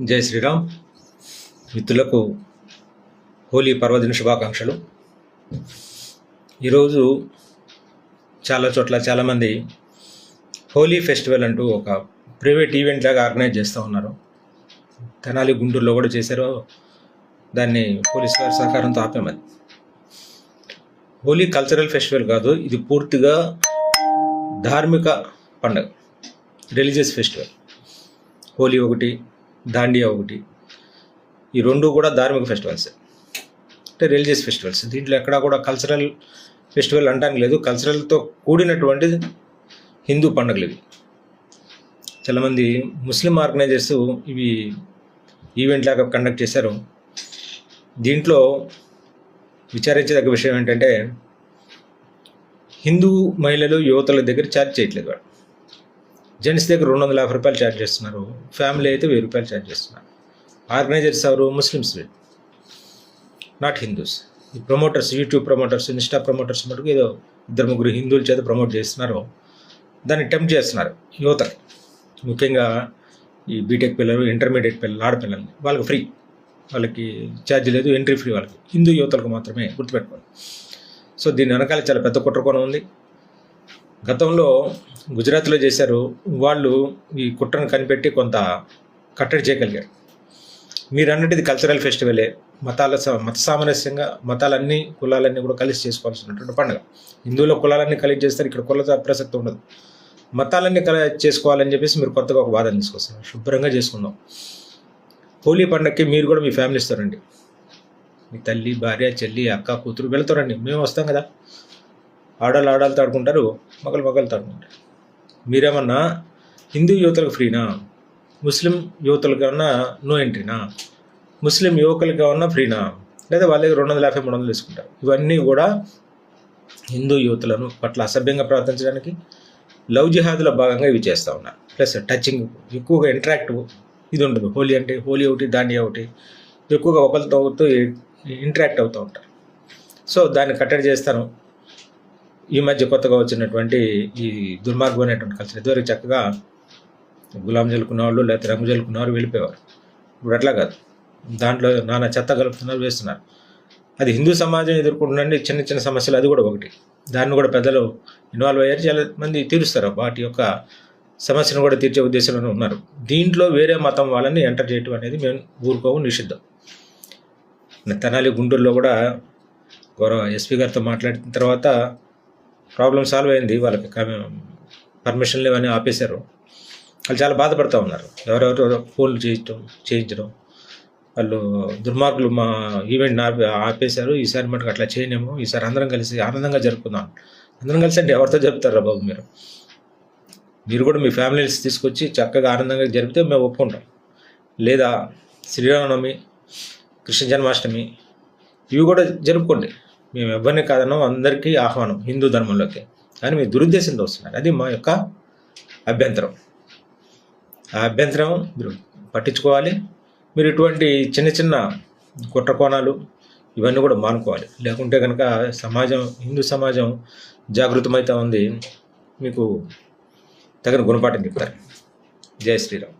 జై శ్రీరామ్. మిత్రులకు హోలీ పర్వదిన శుభాకాంక్షలు. ఈరోజు చాలా చోట్ల చాలామంది హోలీ ఫెస్టివల్ అంటూ ఒక ప్రైవేట్ ఈవెంట్ లాగా ఆర్గనైజ్ చేస్తూ ఉన్నారు. తెనాలి గుంటూరులో కూడా చేశారు. దాన్ని పోలీస్ వారి సహకారంతో ఆపామది హోలీ కల్చరల్ ఫెస్టివల్ కాదు ఇది పూర్తిగా ధార్మిక పండుగ రిలీజియస్ ఫెస్టివల్. హోలీ ఒకటి దాండియా ఒకటి. ఈ రెండు కూడా ధార్మిక ఫెస్టివల్స్. అంటే రిలీజియస్ ఫెస్టివల్స్. దీంట్లో ఎక్కడా కూడా కల్చరల్ ఫెస్టివల్ అంటానికి లేదు. కల్చరల్తో కూడినటువంటి హిందూ పండుగలు ఇవి. చాలామంది ముస్లిం ఆర్గనైజర్స్ ఇవి ఈవెంట్ లాగా కండక్ట్ చేశారు. దీంట్లో విచారించదగ్గ విషయం ఏంటంటే హిందూ మహిళలు యువతల దగ్గర ఛార్జ్ చేయట్లేదు వాడు జెంట్స్ దగ్గర రెండు వందల యాభై రూపాయలు ఛార్జ్ చేస్తున్నారు. ఫ్యామిలీ అయితే వెయ్యి రూపాయలు ఛార్జ్ చేస్తున్నారు. ఆర్గనైజర్స్ ఎవరు? ముస్లిమ్స్ నాట్ హిందూస్ ఈ promoters YouTube promoters Insta promoters మటుకు ఏదో ఇద్దరు ముగ్గురు హిందువుల చేత ప్రమోట్ చేస్తున్నారు. దాన్ని టెంప్ట్ చేస్తున్నారు యువత ముఖ్యంగా ఈ బీటెక్ పిల్లలు ఇంటర్మీడియట్ పిల్లలు ఆడపిల్లల్ని వాళ్ళకి ఫ్రీ వాళ్ళకి ఛార్జ్ లేదు ఎంట్రీ ఫ్రీ వాళ్ళకి. హిందూ యువతలకు మాత్రమే గుర్తుపెట్టుకోండి సో దీని వెనకాల చాలా పెద్ద కుట్రకోణం ఉంది. గతంలో గుజరాత్లో చేశారు. వాళ్ళు ఈ కుట్రను కనిపెట్టి కొంత కట్టడి చేయగలిగారు. మీరు అన్నట్టు కల్చరల్ ఫెస్టివలే మతాల స- మత సామరస్యంగా మతాలన్నీ కులాలన్నీ కూడా కలిసి చేసుకోవాల్సినటువంటి పండుగ. హిందువుల కులాలన్నీ కలిసి చేస్తారు ఇక్కడ కుల ప్రసక్తి ఉండదు. మతాలన్నీ కల చేసుకోవాలని చెప్పేసి మీరు కొత్తగా ఒక వాదన తీసుకొస్తున్నారు. శుభ్రంగా చేసుకుందాం. హోలీ పండగకి మీరు కూడా మీ ఫ్యామిలీ ఇస్తారండి మీ తల్లి భార్య చెల్లి అక్క కూతురు వెళ్తారండి మేము వస్తాం కదా. ఆడాలు ఆడాలతో ఆడుకుంటారు మగలు మగలతో ఆడుకుంటారు మీరేమన్నా హిందూ యువతలకు ఫ్రీనా? ముస్లిం యువతలకన్నా నో ఎంట్రీనా? ముస్లిం యువకులకి ఏమన్నా ఫ్రీనా? లేదా వాళ్ళ దగ్గర రెండు వందల యాభై మూడు వందలు తీసుకుంటారు. ఇవన్నీ కూడా హిందూ యువతులను పట్ల అసభ్యంగా ప్రార్థించడానికి లవ్ జిహాద్లో భాగంగా ఇవి చేస్తూ ఉన్నారు. ప్లస్ టచింగ్ ఎక్కువగా ఇంటరాక్ట్ ఇది ఉండదు హోలీ అంటే హోలీ ఒకటి దాండియా ఒకటి ఎక్కువగా ఒకరితో ఒకరితో ఇంటరాక్ట్ అవుతూ ఉంటారు. సో దాన్ని కట్టడి చేస్తాను. ఈ మధ్య కొత్తగా వచ్చినటువంటి ఈ దుర్మార్గమైనటువంటి కల్చర్ ఇదివరకు చక్కగా గులాం జల్లుకున్న వాళ్ళు లేకపోతే రంగు జల్లుకున్న వాళ్ళు వెళ్ళిపోయేవారు. ఇప్పుడు అట్లా కాదు. దాంట్లో నానా చెత్త కలుపుతున్నారు వేస్తున్నారు. అది హిందూ సమాజం ఎదుర్కొంటున్న చిన్న చిన్న సమస్యలు అది కూడా ఒకటి. దాన్ని కూడా పెద్దలు ఇన్వాల్వ్ అయ్యారు చాలా మంది తీరుస్తారు. వాటి యొక్క సమస్యను కూడా తీర్చే ఉద్దేశంలోనే ఉన్నారు. దీంట్లో వేరే మతం వాళ్ళని ఎంటర్ చేయటం అనేది మేము ఊరుకోవు నిషిద్ధం. తెనాలి గుంటూరులో కూడా గౌరవ ఎస్పీ గారితో మాట్లాడిన తర్వాత ప్రాబ్లం సాల్వ్ అయింది వాళ్ళకి పర్మిషన్లు ఇవన్నీ ఆపేశారు. వాళ్ళు చాలా బాధపడుతూ ఉన్నారు. ఎవరెవరు ఫోన్లు చేయించడం చేయించడం వాళ్ళు దుర్మార్గులు మా ఈవెంట్ ఆపే ఆపేశారు. ఈసారి మటుకు అట్లా చేయలేము ఈసారి అందరం కలిసి ఆనందంగా జరుపుకుందాం. అందరం కలిసి అంటే ఎవరితో జరుపుతారా బాబు మీరు? మీరు కూడా మీ ఫ్యామిలీస్ తీసుకొచ్చి చక్కగా ఆనందంగా జరిపితే మేము ఒప్పుకుంటాం. లేదా శ్రీరామనవమి కృష్ణ జన్మాష్టమి ఇవి కూడా జరుపుకోండి. మేము ఎవరిని కాదనో అందరికీ ఆహ్వానం హిందూ ధర్మంలోకి. కానీ మీ దురుద్దేశంతో వస్తున్నారు. అది మా యొక్క అభ్యంతరం. ఆ అభ్యంతరం మీరు పట్టించుకోవాలి. మీరు ఇటువంటి చిన్న చిన్న కుట్ర కోణాలు ఇవన్నీ కూడా మానుకోవాలి. లేకుంటే కనుక సమాజం హిందూ సమాజం జాగృతమైతే ఉంది. మీకు తగిన గుణపాఠం చెప్తారు. జై శ్రీరామ్.